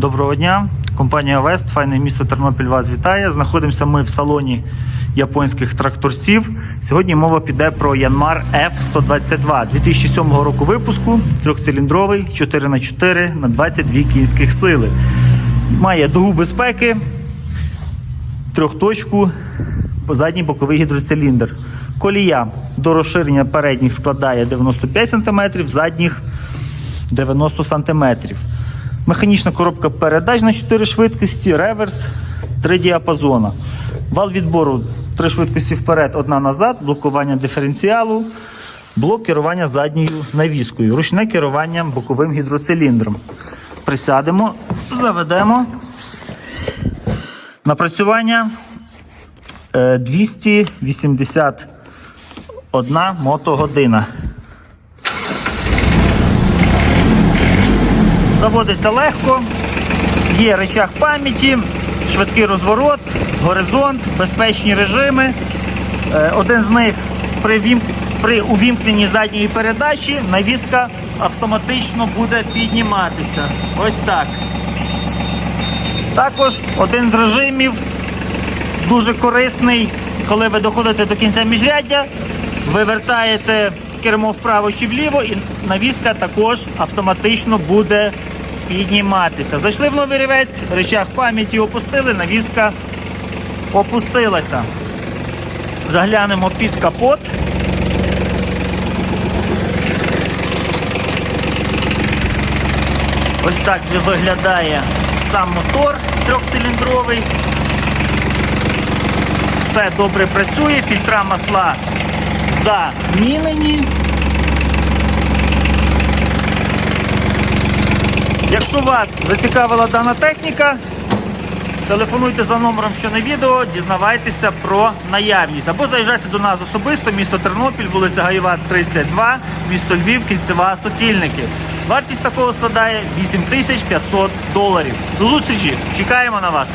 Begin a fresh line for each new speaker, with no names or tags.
Доброго дня. Компанія Вест, файне місто Тернопіль вас вітає. Знаходимося ми в салоні японських тракторців. Сьогодні мова піде про Янмар F122 2007 року випуску, трьохциліндровий, 4х4 на 22 кінських сили. Має дугу безпеки, трьохточку, задній боковий гідроциліндр. Колія до розширення передніх складає 95 см, задніх 90 см. Механічна коробка передач на 4 швидкості, реверс, 3 діапазона. Вал відбору 3 швидкості вперед, одна назад, блокування диференціалу, блок керування задньою навіскою, ручне керування боковим гідроциліндром. Присядемо, заведемо. Напрацювання е, 281 мотогодина. Заводиться легко, є речах пам'яті, швидкий розворот, горизонт, безпечні режими. Е, Один з них при, вімк... при увімкненні задньої передачі навіска автоматично буде підніматися. Ось так. Також один з режимів дуже корисний, коли ви доходите до кінця міжряддя, ви вертаєте кермо вправо чи вліво, і навіска також автоматично буде підніматися. Зайшли в новий рівець, речах пам'яті опустили, навіска опустилася. Заглянемо під капот. Ось так виглядає сам мотор трьохциліндровий. Все добре працює, фільтра масла замінені. Якщо вас зацікавила дана техніка, телефонуйте за номером, що на відео, дізнавайтеся про наявність. Або заїжджайте до нас особисто, місто Тернопіль, вулиця Гаєва, 32, місто Львів, кільцева Сокільники. Вартість такого складає 8500 доларів. До зустрічі! Чекаємо на вас!